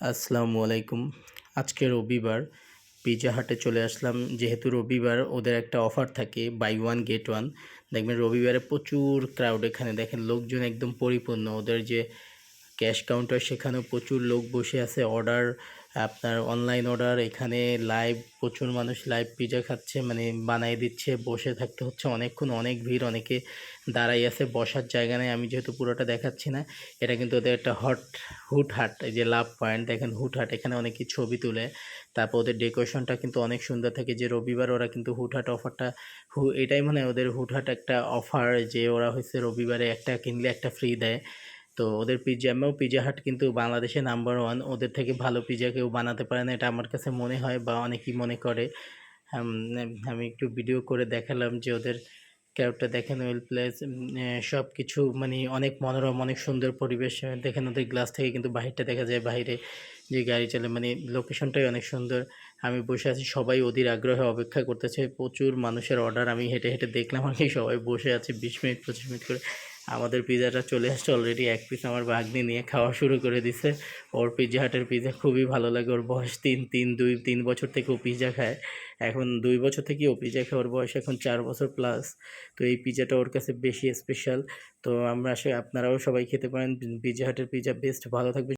আসসালামু আলাইকুম। আজকে রবিবার পিজা হাটে চলে আসলাম। যেহেতু রবিবার ওদের একটা অফার থাকে বাই ওয়ান গেট ওয়ান দেখবেন রবিবারে প্রচুর ক্রাউড এখানে। দেখেন লোকজন একদম পরিপূর্ণ। ওদের যে ক্যাশ কাউন্টার সেখানেও প্রচুর লোক বসে আছে। অর্ডার আপনার অনলাইন অর্ডার এখানে লাইভ প্রচুর মানুষ লাইভ পিজা খাচ্ছে মানে বানাই দিচ্ছে, বসে থাকতে হচ্ছে, অনেকক্ষণ অনেক ভিড়, অনেকে দাঁড়াই আছে, বসার জায়গা নেই, আমি যেহেতু পুরোটা দেখাচ্ছি না, এটা কিন্তু ওদের একটা হট হুট হাট যে লাভ পয়েন্ট দেখেন হুট হাট এখানে অনেকে ছবি তুলে, তারপর ওদের ডেকোরেশনটা কিন্তু অনেক সুন্দর থাকে, যে রবিবার ওরা কিন্তু হুটহাট অফারটা হু, এটাই মানে ওদের হুটহাট একটা অফার যে ওরা হচ্ছে রবিবারে একটা কিনলে একটা ফ্রি দেয় তো ওদের পিজ্জা আমিও পিজ্জা হাট কিন্তু বাংলাদেশে নাম্বার ওয়ান ওদের থেকে ভালো পিজ্জা কেউ বানাতে পারে না, এটা আমার কাছে মনে হয় বা অনেকেই মনে করে। আমি একটু ভিডিও করে দেখালাম যে ওদের ক্যাবটা দেখেন ওয়েল প্লেস সব কিছু মানে অনেক মনোরম, অনেক সুন্দর পরিবেশ। দেখেন ওদের গ্লাস থেকে কিন্তু বাহিরটা দেখা যায় বাইরে যে গাড়ি চলে মানে লোকেশনটাই অনেক সুন্দর। আমি বসে আছি, সবাই অধীর আগ্রহে অপেক্ষা করতেছে। প্রচুর মানুষের অর্ডার আমি হেঁটে হেঁটে দেখলাম আর কি সবাই বসে আছে বিশ মিনিট, পঁচিশ মিনিট করে। আমাদের পিজাটা চলে আসছে অলরেডি এক পিস আমার বাগনি নিয়ে খাওয়া শুরু করে দিছে। ওর পিজা হাটের পিজা খুবই ভালো লাগে, ওর বয়স তিন তিন, দুই, তিন বছর থেকে ও পিজা খায়। এখন দুই বছর থেকে ও পিজা খায়, ওর বয়স এখন চার বছর প্লাস তো এই পিজাটা ওর কাছে বেশি স্পেশাল তো আমরা আসলে আপনারাও সবাই খেতে পারেন পিজা হাটের পিজা বেস্ট ভালো থাকবে